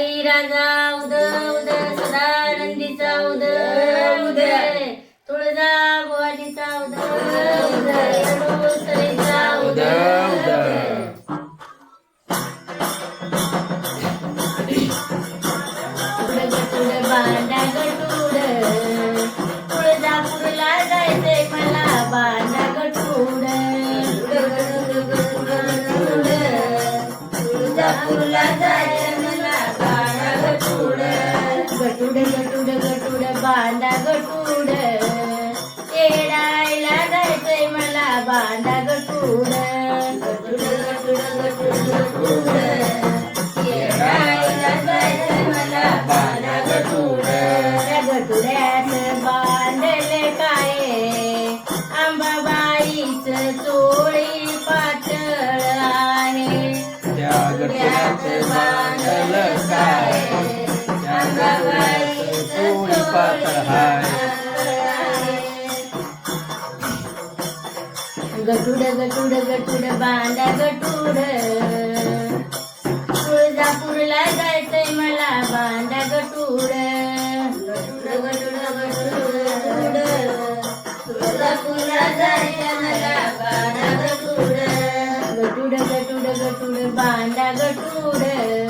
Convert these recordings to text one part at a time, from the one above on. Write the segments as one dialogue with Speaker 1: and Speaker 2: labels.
Speaker 1: आई राजा उद उद सदानंदीचा उद उदय तुळजा भवानीचा उद उदय येडूसरीचा उद बांडा गटुड पातळ
Speaker 2: हाय
Speaker 1: गटुड गटुड गटुड बांधा गटुड. तुळजापूरला जायचंय मला बांधा गटुड. गटुड गटुड गटुड तुळजापूरला जायचं मला बांधा गटुड. गटुड गटुड गटुड बांधा गटुड.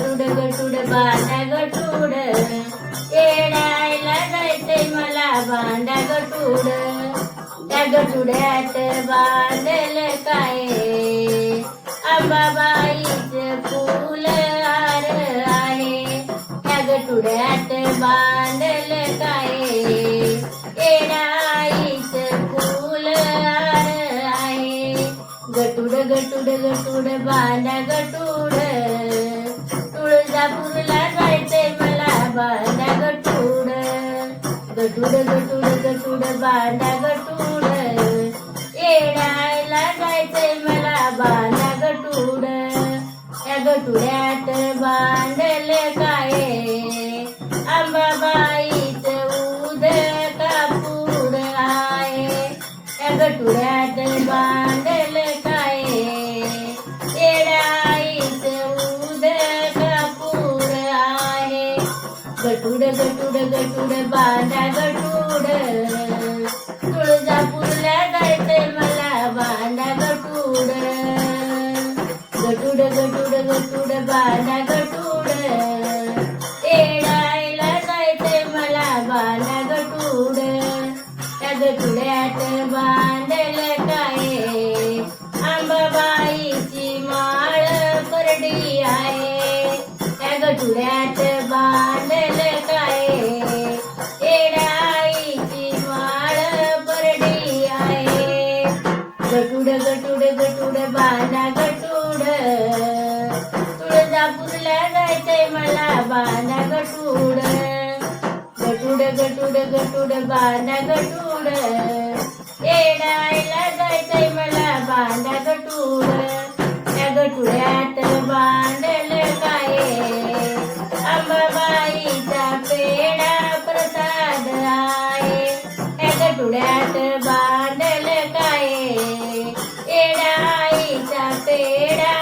Speaker 1: गटूड गटुड गटूड बांधा गटूड येडायला जायचंय मला बांधा गटूड त्या गटुड्यात बांधल काय? अंबाबाईच फुल हार आहे. त्या गटुड्यात बांधल काय? येडाईच फुल हार आहे. गटुड गटुड गटुड बांधा गटुड. तुळजापूरला जायचंय मला बांधा गटूड गटूड गटूड गटुड बांधा गटुड येडायला जायचंय मला बांधा गटुड या गटुड्यात बांध गटुड गटुड गटुड बांधा गटुड तुळजापूरला जायचंय मला बांधा गटुड गटुड गटुड गटुड बांधा गटुड तुळजापूरला जायचंय मला बांधा गटूड. गटूड गटूड गटूड बांधा गटूड. येडायला जायचंय मला बांधा गटूड. त्या गटुड्यात बांधल काय अंबाबाईचा पेढा प्रसाद आहे. त्या गटुड्यात बांधल काय येडाईचा पेडा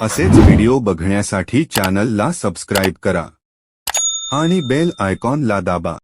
Speaker 3: असेच व्हिडिओ बघण्यासाठी चॅनलला सबस्क्राईब करा. आणि बेल आयकॉनला दाबा.